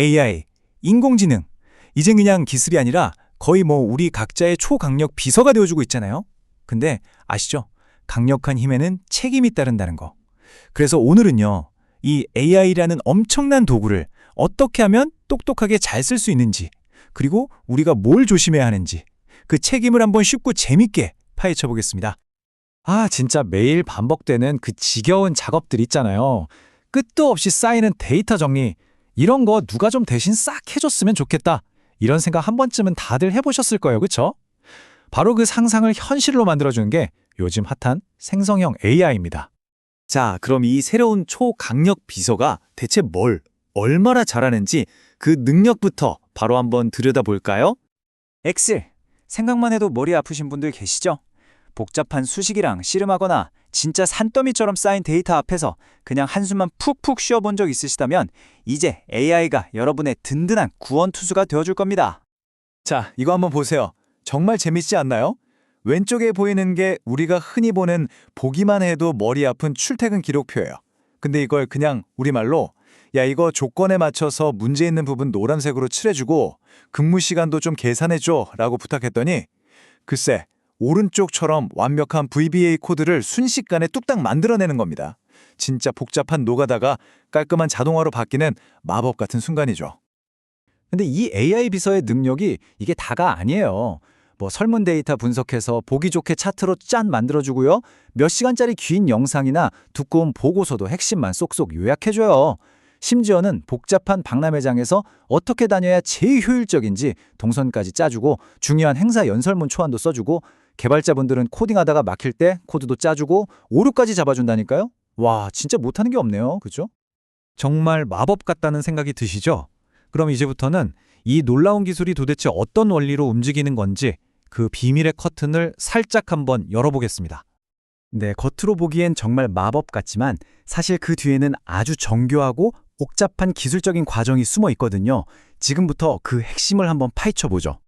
AI, 인공지능. 이젠 그냥 기술이 아니라 거의 뭐 우리 각자의 초강력 비서가 되어주고 있잖아요. 근데 아시죠? 강력한 힘에는 책임이 따른다는 거. 그래서 오늘은요, 이 AI라는 엄청난 도구를 어떻게 하면 똑똑하게 잘 쓸 수 있는지, 그리고 우리가 뭘 조심해야 하는지, 그 책임을 한번 쉽고 재밌게 파헤쳐 보겠습니다. 아, 진짜 매일 반복되는 그 지겨운 작업들 있잖아요. 끝도 없이 쌓이는 데이터 정리. 이런 거 누가 좀 대신 싹 해줬으면 좋겠다. 이런 생각 한 번쯤은 다들 해보셨을 거예요, 그쵸? 바로 그 상상을 현실로 만들어주는 게 요즘 핫한 생성형 AI입니다. 자, 그럼 이 새로운 초강력 비서가 대체 뭘, 얼마나 잘하는지 그 능력부터 바로 한번 들여다볼까요? 엑셀. 생각만 해도 머리 아프신 분들 계시죠? 복잡한 수식이랑 씨름하거나 진짜 산더미처럼 쌓인 데이터 앞에서 그냥 한숨만 푹푹 쉬어본 적 있으시다면 이제 AI가 여러분의 든든한 구원투수가 되어줄 겁니다. 자, 이거 한번 보세요. 정말 재밌지 않나요? 왼쪽에 보이는 게 우리가 흔히 보는 보기만 해도 머리 아픈 출퇴근 기록표예요. 근데 이걸 그냥 우리말로 야 이거 조건에 맞춰서 문제 있는 부분 노란색으로 칠해주고 근무 시간도 좀 계산해줘 라고 부탁했더니 글쎄 오른쪽처럼 완벽한 VBA 코드를 순식간에 뚝딱 만들어내는 겁니다. 진짜 복잡한 노가다가 깔끔한 자동화로 바뀌는 마법 같은 순간이죠. 근데 이 AI 비서의 능력이 이게 다가 아니에요. 뭐 설문 데이터 분석해서 보기 좋게 차트로 짠 만들어주고요. 몇 시간짜리 긴 영상이나 두꺼운 보고서도 핵심만 쏙쏙 요약해줘요. 심지어는 복잡한 박람회장에서 어떻게 다녀야 제일 효율적인지 동선까지 짜주고 중요한 행사 연설문 초안도 써주고 개발자분들은 코딩하다가 막힐 때 코드도 짜주고 오류까지 잡아준다니까요. 와 진짜 못하는 게 없네요. 그죠? 정말 마법 같다는 생각이 드시죠? 그럼 이제부터는 이 놀라운 기술이 도대체 어떤 원리로 움직이는 건지 그 비밀의 커튼을 살짝 한번 열어보겠습니다. 네, 겉으로 보기엔 정말 마법 같지만 사실 그 뒤에는 아주 정교하고 복잡한 기술적인 과정이 숨어 있거든요. 지금부터 그 핵심을 한번 파헤쳐 보죠.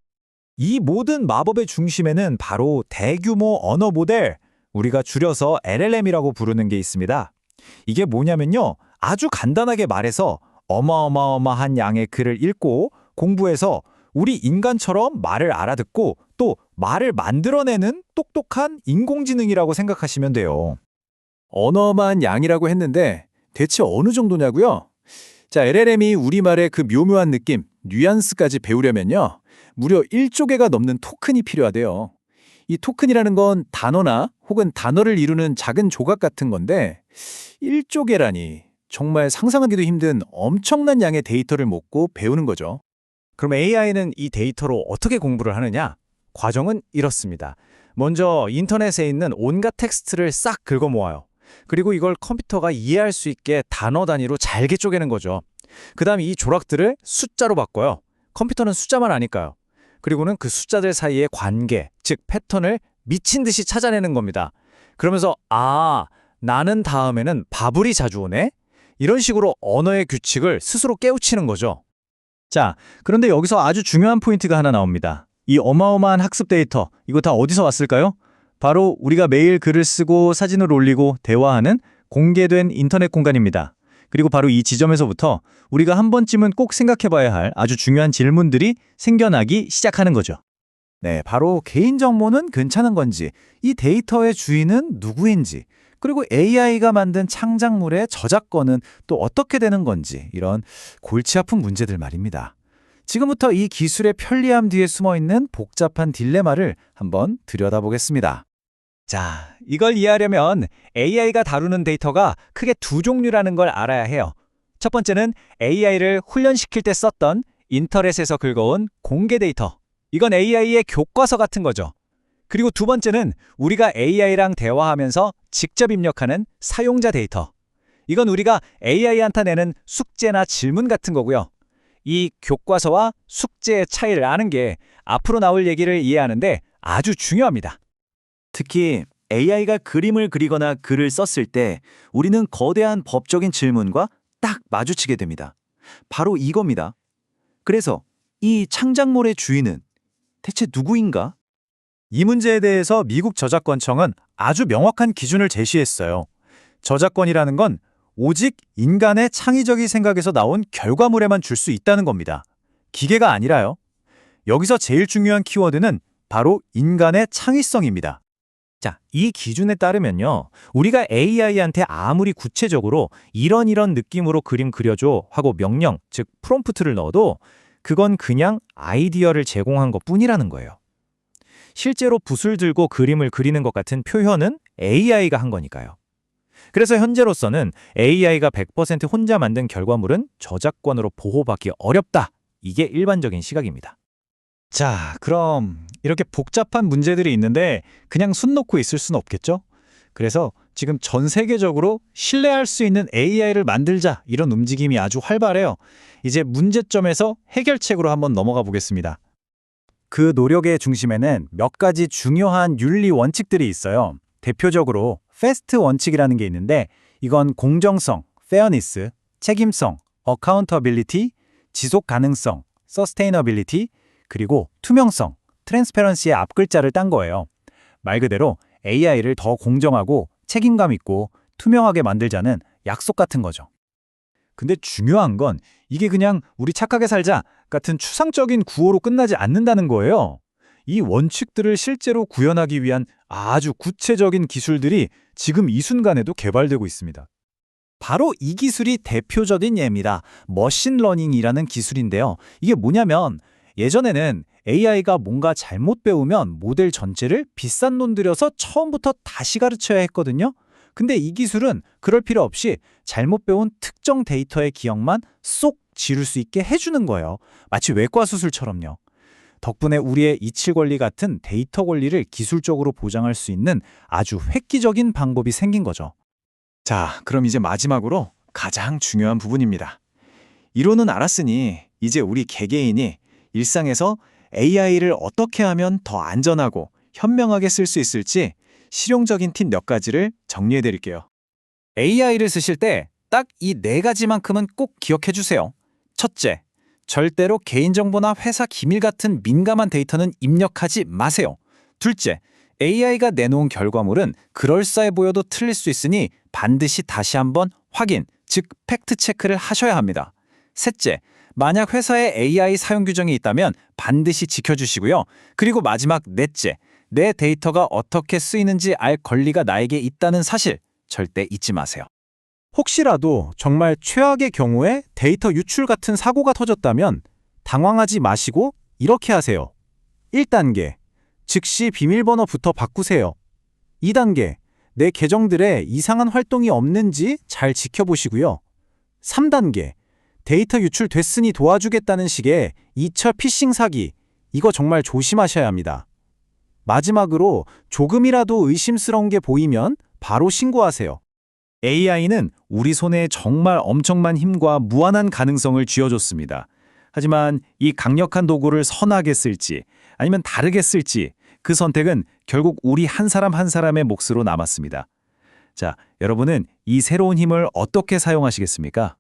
이 모든 마법의 중심에는 바로 대규모 언어 모델, 우리가 줄여서 LLM이라고 부르는 게 있습니다. 이게 뭐냐면요. 아주 간단하게 말해서 어마어마어마한 양의 글을 읽고 공부해서 우리 인간처럼 말을 알아듣고 또 말을 만들어내는 똑똑한 인공지능이라고 생각하시면 돼요. 어마어마한 양이라고 했는데 대체 어느 정도냐고요? 자, LLM이 우리말의 그 묘묘한 느낌, 뉘앙스까지 배우려면요. 무려 1조 개가 넘는 토큰이 필요하대요. 이 토큰이라는 건 단어나 혹은 단어를 이루는 작은 조각 같은 건데 1조 개라니 정말 상상하기도 힘든 엄청난 양의 데이터를 먹고 배우는 거죠. 그럼 AI는 이 데이터로 어떻게 공부를 하느냐? 과정은 이렇습니다. 먼저 인터넷에 있는 온갖 텍스트를 싹 긁어 모아요. 그리고 이걸 컴퓨터가 이해할 수 있게 단어 단위로 잘게 쪼개는 거죠. 그 다음 이 조락들을 숫자로 바꿔요. 컴퓨터는 숫자만 아니까요. 그리고는 그 숫자들 사이의 관계, 즉 패턴을 미친 듯이 찾아내는 겁니다. 그러면서 아, 나는 다음에는 바불이 자주 오네? 이런 식으로 언어의 규칙을 스스로 깨우치는 거죠. 자, 그런데 여기서 아주 중요한 포인트가 하나 나옵니다. 이 어마어마한 학습 데이터, 이거 다 어디서 왔을까요? 바로 우리가 매일 글을 쓰고 사진을 올리고 대화하는 공개된 인터넷 공간입니다. 그리고 바로 이 지점에서부터 우리가 한 번쯤은 꼭 생각해 봐야 할 아주 중요한 질문들이 생겨나기 시작하는 거죠. 네, 바로 개인정보는 괜찮은 건지, 이 데이터의 주인은 누구인지, 그리고 AI가 만든 창작물의 저작권은 또 어떻게 되는 건지, 이런 골치 아픈 문제들 말입니다. 지금부터 이 기술의 편리함 뒤에 숨어 있는 복잡한 딜레마를 한번 들여다보겠습니다. 자, 이걸 이해하려면 AI가 다루는 데이터가 크게 두 종류라는 걸 알아야 해요. 첫 번째는 AI를 훈련시킬 때 썼던 인터넷에서 긁어온 공개 데이터. 이건 AI의 교과서 같은 거죠. 그리고 두 번째는 우리가 AI랑 대화하면서 직접 입력하는 사용자 데이터. 이건 우리가 AI한테 내는 숙제나 질문 같은 거고요. 이 교과서와 숙제의 차이를 아는 게 앞으로 나올 얘기를 이해하는데 아주 중요합니다. 특히 AI가 그림을 그리거나 글을 썼을 때 우리는 거대한 법적인 질문과 딱 마주치게 됩니다. 바로 이겁니다. 그래서 이 창작물의 주인은 대체 누구인가? 이 문제에 대해서 미국 저작권청은 아주 명확한 기준을 제시했어요. 저작권이라는 건 오직 인간의 창의적인 생각에서 나온 결과물에만 줄 수 있다는 겁니다. 기계가 아니라요. 여기서 제일 중요한 키워드는 바로 인간의 창의성입니다. 자, 이 기준에 따르면요. 우리가 AI한테 아무리 구체적으로 이런 이런 느낌으로 그림 그려줘 하고 명령, 즉 프롬프트를 넣어도 그건 그냥 아이디어를 제공한 것 뿐이라는 거예요. 실제로 붓을 들고 그림을 그리는 것 같은 표현은 AI가 한 거니까요. 그래서 현재로서는 AI가 100% 혼자 만든 결과물은 저작권으로 보호받기 어렵다. 이게 일반적인 시각입니다. 자, 그럼 이렇게 복잡한 문제들이 있는데 그냥 손 놓고 있을 수는 없겠죠? 그래서 지금 전 세계적으로 신뢰할 수 있는 AI를 만들자 이런 움직임이 아주 활발해요. 이제 문제점에서 해결책으로 한번 넘어가 보겠습니다. 그 노력의 중심에는 몇 가지 중요한 윤리 원칙들이 있어요. 대표적으로 패스트 원칙이라는 게 있는데 이건 공정성, 페어니스, 책임성, 어카운터빌리티, 지속 가능성, 서스테이너빌리티, 그리고 투명성, 트랜스페런시의 앞글자를 딴 거예요. 말 그대로 AI를 더 공정하고 책임감 있고 투명하게 만들자는 약속 같은 거죠. 근데 중요한 건 이게 그냥 우리 착하게 살자 같은 추상적인 구호로 끝나지 않는다는 거예요. 이 원칙들을 실제로 구현하기 위한 아주 구체적인 기술들이 지금 이 순간에도 개발되고 있습니다. 바로 이 기술이 대표적인 예입니다. 머신러닝이라는 기술인데요. 이게 뭐냐면 예전에는 AI가 뭔가 잘못 배우면 모델 전체를 비싼 돈 들여서 처음부터 다시 가르쳐야 했거든요. 근데 이 기술은 그럴 필요 없이 잘못 배운 특정 데이터의 기억만 쏙 지울 수 있게 해주는 거예요. 마치 외과 수술처럼요. 덕분에 우리의 이칠 권리 같은 데이터 권리를 기술적으로 보장할 수 있는 아주 획기적인 방법이 생긴 거죠. 자, 그럼 이제 마지막으로 가장 중요한 부분입니다. 이론은 알았으니 이제 우리 개개인이 일상에서 AI를 어떻게 하면 더 안전하고 현명하게 쓸 수 있을지 실용적인 팁 몇 가지를 정리해 드릴게요. AI를 쓰실 때 딱 이 네 가지만큼은 꼭 기억해 주세요. 첫째, 절대로 개인정보나 회사 기밀 같은 민감한 데이터는 입력하지 마세요. 둘째, AI가 내놓은 결과물은 그럴싸해 보여도 틀릴 수 있으니 반드시 다시 한번 확인, 즉 팩트 체크를 하셔야 합니다. 셋째, 만약 회사에 AI 사용 규정이 있다면 반드시 지켜주시고요. 그리고 마지막 넷째, 내 데이터가 어떻게 쓰이는지 알 권리가 나에게 있다는 사실 절대 잊지 마세요. 혹시라도 정말 최악의 경우에 데이터 유출 같은 사고가 터졌다면 당황하지 마시고 이렇게 하세요. 1단계, 즉시 비밀번호부터 바꾸세요. 2단계, 내 계정들에 이상한 활동이 없는지 잘 지켜보시고요. 3단계, 데이터 유출됐으니 도와주겠다는 식의 2차 피싱 사기, 이거 정말 조심하셔야 합니다. 마지막으로 조금이라도 의심스러운 게 보이면 바로 신고하세요. AI는 우리 손에 정말 엄청난 힘과 무한한 가능성을 쥐어줬습니다. 하지만 이 강력한 도구를 선하게 쓸지 아니면 다르게 쓸지 그 선택은 결국 우리 한 사람 한 사람의 몫으로 남았습니다. 자, 여러분은 이 새로운 힘을 어떻게 사용하시겠습니까?